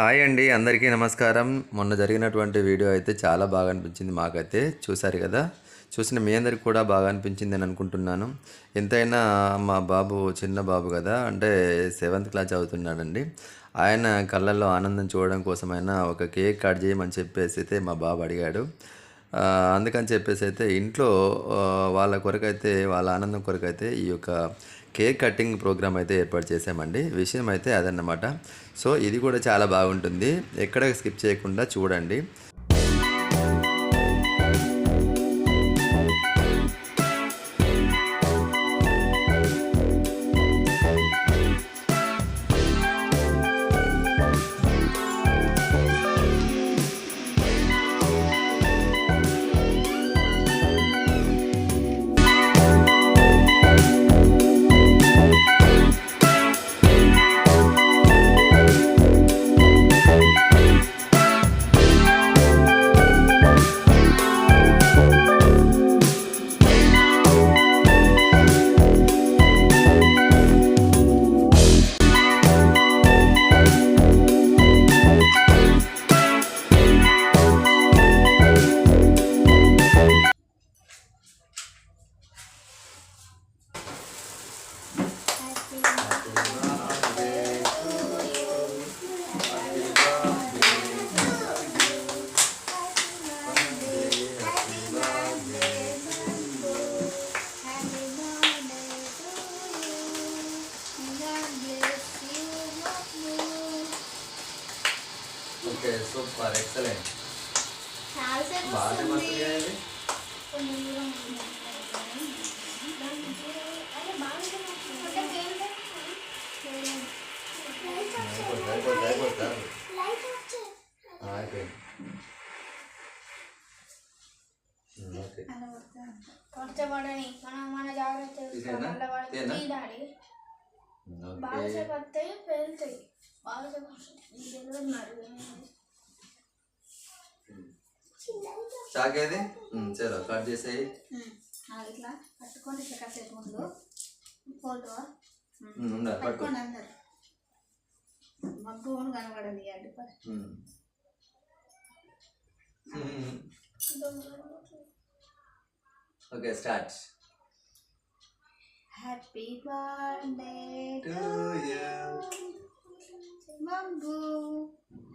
Hi అండి అందరికీ నమస్కారం. మొన్న జరిగినటువంటి వీడియో అయితే చాలా బాగా అనిపించింది మాకైతే. చూసారు కదా? చూసిన మీ అందరికి కూడా బాగా అనిపించింది అని అనుకుంటున్నాను. ఎంతైనా మా బాబు చిన్న బాబు కదా అంటే సెవెంత్ క్లాస్ చదువుతున్నాడండి. ఆయన కళ్ళల్లో ఆనందం చూడడం కోసమైనా ఒక కేక్ కట్ చేయమని చెప్పేసి అయితే మా బాబు అడిగాడు. అందుకని చెప్పేసి అయితే ఇంట్లో వాళ్ళ కొరకైతే వాళ్ళ ఆనందం కొరకైతే ఈ యొక్క కేక్ కటింగ్ ప్రోగ్రామ్ అయితే ఏర్పాటు చేసామండి విషయం అయితే అదన్నమాట. సో ఇది కూడా చాలా బాగుంటుంది. ఎక్కడ స్కిప్ చేయకుండా చూడండి. Okay super excellent. మనం మన జాగ్రత్త మరి చాకేది చలో కట్ చేసేయి. ఇట్లా పట్టుకొని ఇట్లా కాసేపు ముందు ఫోటో పట్టుకోండి అందరు. మగ్గు కనబడదు. Okay start. Happy birthday to you mug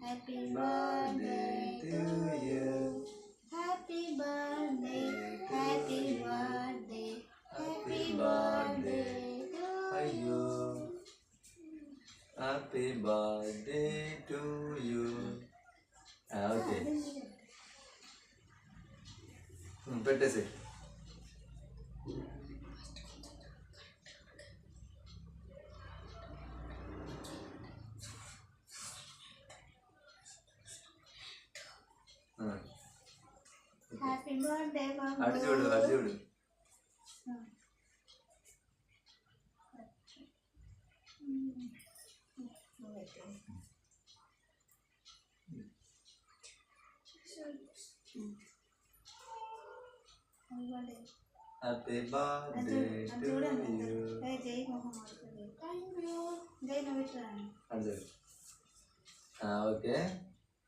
happy birthday to you happy birthday happy birthday happy Happy birthday birthday. అయ్యో happy birthday to you okay um, పెట్టేసి ఆ, అటు చూడు అటు చూడు. హ్యాపీ బర్త్డే టు యూ జై మొహమ్మద్ జై నవ్వుతాను అటు చూడు. ఆ, ఓకే.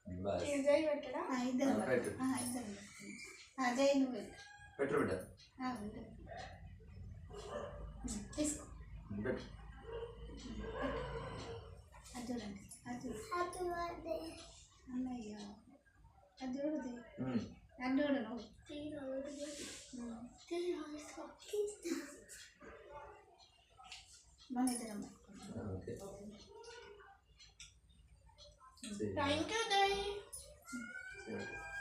జై పెట్టడా ఆ, ఇద్దరు పెట్టు. ఆ, ఇద్దరు ఆ, జై నువ్వు పెట్టు పెట్టు బిడ్డ ఆ, పెట్టు. ఉమ్, తీసుకో పెట్టు అది చూడండి అది చూడు అన్నయ్య అది చూడదు ఉమ్. అది చూడు నువ్వు ఉమ్. మన ఇద్దరం పెట్టుకుందాం. ఓకే థ్యాంక్ యూ జై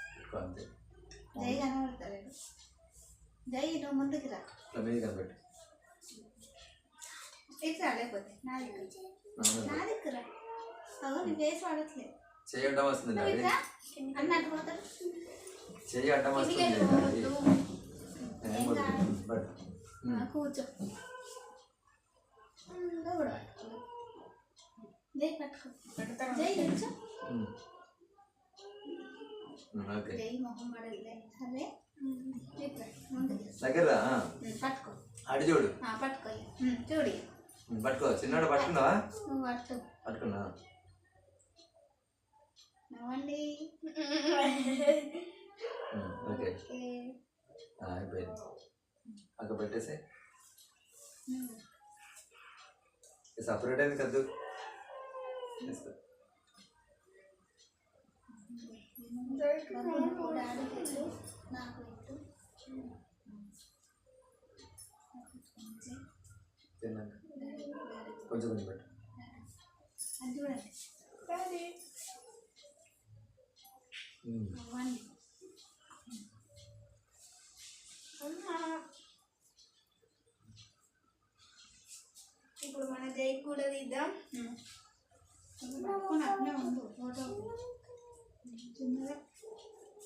పెట్టుకో అంతే జై కనబడతాడు జై నువ్వు ముందుకు రా ఇట్లా మీద కనిపెట్టు ఇట్లా లేకపోతే నా దగ్గర అవును. నా దగ్గర అవు నీ ఫేస్ వాడట్లేదు చెయ్యి అడ్డం వస్తుంది నువ్వు అది ఇట్లా అన్నట్టు పోతాడు చెయ్యి అడ్డం వస్తుంది కిందికి అది. వెళ్ళిపోవద్దు. ఏం వద్దు. బట్ ఆ, కూర్చో జై పట్టుకో జై మొహం పడలే. దగ్గర పట్టుకో. అటు చూడు. ఆ, పట్టుకో ఉమ్, చూడు ఉమ్, పట్టుకో. చిన్నోడు పట్టుకున్నావా? నువ్వు పట్టు. పట్టుకున్నా. అవ్వండి ఓకే. ఓకే. అయిపోయింది. అక్కడ పెట్టేసే సపరేట్ అయింది కద్దు తీసుకో. బాబు డాడీ పెట్టు నాకు పెట్టు తిన్నాక కొంచెం కొంచెం పెట్టు అది చూడండి డాడీ ఉమ్. అవ్వండి అమ్మా ఇప్పుడు మన జై కూడా తీద్దాం పట్టుకొని అట్నే ఉండు ఫోటో చిన్నగా ఉమ్, ఏదో ఒకటి ఏదో పెట్టు. నువ్వు డాడీ ఆ, చిన్న రావండి జై ఆ, ఓకే సూపర్ ఫైనల్ గిఫ్ట్ ఇచ్చింది కదా పెట్టు. మహిళ ఒక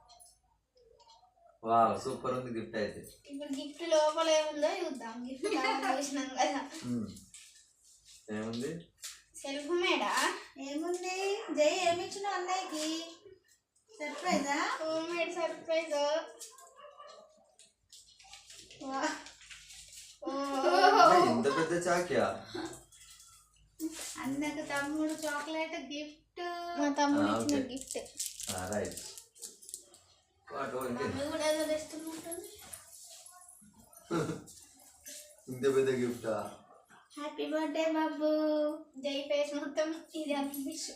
వావ్ సూపర్ ఉంది గిఫ్ట్ అయితే. ఇప్పుడు గిఫ్ట్ లోపల ఏముందో చూద్దాం. గిఫ్ట్ చూసినాం కదా. ఏముంది? సెల్ఫ్ మేడా? ఏముంది? జై ఏమి ఇచ్చిన అన్నయ్యకి? సర్ప్రైజా? Home made surprise. ఇంత పెద్ద చాక్యా? అన్నకు తమ్ముడు చాక్లెట్ గిఫ్ట్. మా తమ్ముడు ఇచ్చిన. గిఫ్ట్. రైట్. ఇంత పెద్ద గిఫ్టా? హ్యాపీ బర్త్డే బాబు. జై ఫేస్ మొత్తం ఇది అనిపిస్తు